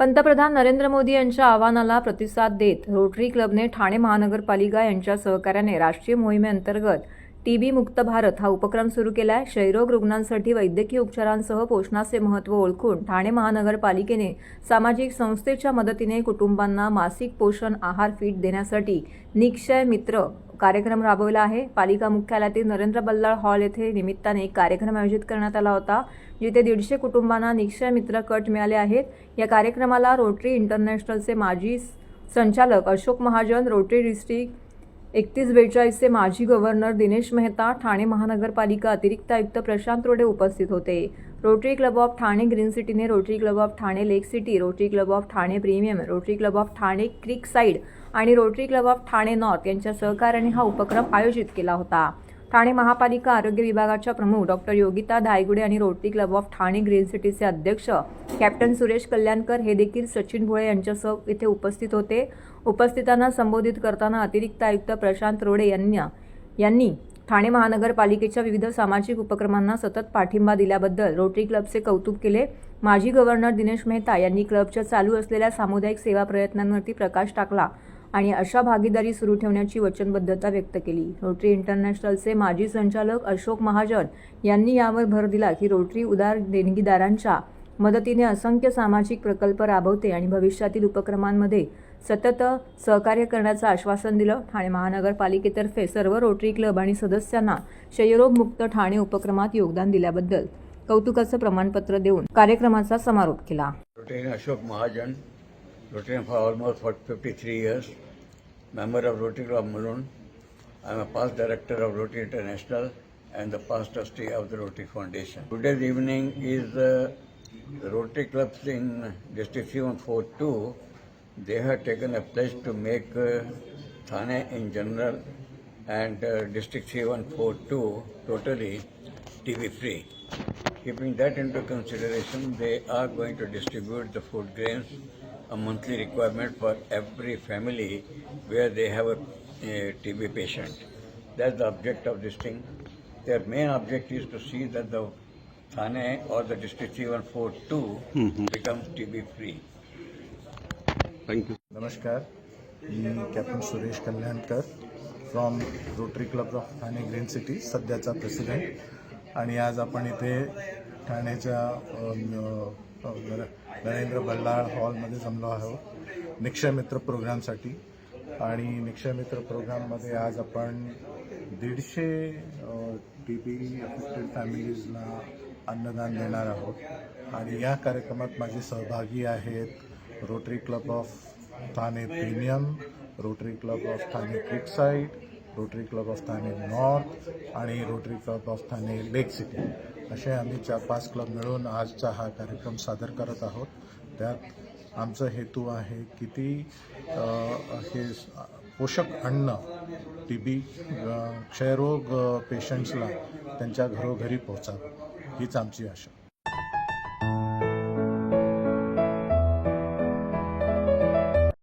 पंतप्रधान नरेंद्र मोदी यांच्या आवाहनाला प्रतिसाद देत रोटरी क्लबने ठाणे महानगरपालिका यांच्या सहकार्याने राष्ट्रीय मोहिमेअंतर्गत टीबी मुक्त भारत हा उपक्रम सुरू केला आहे क्षयरोग रुग्णांसाठी वैद्यकीय उपचारांसह पोषणाचे महत्त्व ओळखून ठाणे महानगरपालिकेने सामाजिक संस्थेच्या मदतीने कुटुंबांना मासिक पोषण आहार फीट देण्यासाठी निक्षय मित्र कार्यक्रम राबवला आहे. पालिका मुख्यालयातील नरेंद्र बल्लाळ हॉल येथे निमित्ताने एक कार्यक्रम आयोजित करण्यात आला होता जिथे दीडशे कुटुंबांना निक्षय मित्र कट मिळाले आहेत. या कार्यक्रमाला रोटरी इंटरनॅशनलचे माजी संचालक अशोक महाजन रोटरी डिस्ट्रिक्ट एकतीस बेचाळीसचे माजी गव्हर्नर दिनेश मेहता ठाणे महानगरपालिका अतिरिक्त आयुक्त प्रशांत रोडे उपस्थित होते. Rotary Club of Thane Green सिटीने Rotary Club of Thane Lake City Rotary Club of Thane Premium Rotary Club of Thane Creek Side आणि Rotary Club of Thane North यांच्या सहकार्याने हा उपक्रम आयोजित केला होता. ठाणे महापालिका आरोग्य विभागाच्या प्रमुख डॉक्टर योगिता धायगुडे आणि Rotary Club of Thane Green सिटीचे अध्यक्ष कॅप्टन सुरेश कल्याणकर हे देखील सचिन भोळे यांच्यासह इथे उपस्थित होते. उपस्थितांना संबोधित करताना अतिरिक्त आयुक्त प्रशांत रोडे यांनी यांनी ठाणे महानगरपालिकेच्या विविध सामाजिक उपक्रमांना सतत पाठिंबा दिल्याबद्दल रोटरी क्लबचे कौतुक केले. माजी गव्हर्नर दिनेश मेहता यांनी क्लबच्या चालू असलेल्या सामुदायिक सेवा प्रयत्नांवरती प्रकाश टाकला. आणि अशा भागीदारी सुरू ठेवण्याची वचनबद्धता व्यक्त केली. रोटरी इंटरनॅशनलचे माजी संचालक अशोक महाजन यांनी यावर भर दिला की रोटरी उदार देणगीदारांच्या मदतीने असंख्य सामाजिक प्रकल्प राबवते आणि भविष्यातील उपक्रमांमध्ये सतत सहकार्य करण्याचं आश्वासन दिलं. ठाणे महानगरपालिकेतर्फे सर्व रोटरी क्लब आणि सदस्यांना क्षयरोगमुक्त ठाणे उपक्रमात योगदान दिल्याबद्दल कौतुकाचं प्रमाणपत्र देऊन कार्यक्रमाचा समारोप केला. Ashok Mahajan Rotarian for almost for 53 years, member of Rotary Club Malone. I am a past director of Rotary International and the past trustee of the Rotary Foundation. Today's evening is uh, the Rotary clubs in District 3142. They have taken a pledge to make uh, Thane in general and uh, District 3142 totally TB free. Keeping that into consideration, they are going to distribute the food grains, a monthly requirement for every family where they have a, a TB patient. That's the object of this thing. Their main object is to see that the Thane or the District 3142 becomes TB free. Thank you नमस्कार मी captain Suresh Kalyankar from Rotary Club of Thane Green City सध्याचा president आणि आज आपण इथे ठाण्याच्या नरेंद्र बल्लाळ हॉलमध्ये जमलो आहोत. निक्षय मित्र प्रोग्रामसाठी. आणि निक्षय मित्र प्रोग्राममध्ये आज आपण दीडशे टी बी अफेक्टेड फॅमिलीजना अन्नदान देणार आहोत. आणि या कार्यक्रमात माझे सहभागी आहेत Rotary Club of Thane Premium Rotary Club of Thane Creek Side Rotary Club of Thane North आणि Rotary Club of Thane Lake City असे आम्ही चार पाच क्लब मिळून आजचा हा कार्यक्रम सादर करत आहोत. त्यात आमचा हेतू आहे किती हे पोषक अन्न टी बी क्षयरोग पेशंट्सला त्यांच्या घरोघरी पोहोचावं. हीच आमची आशा.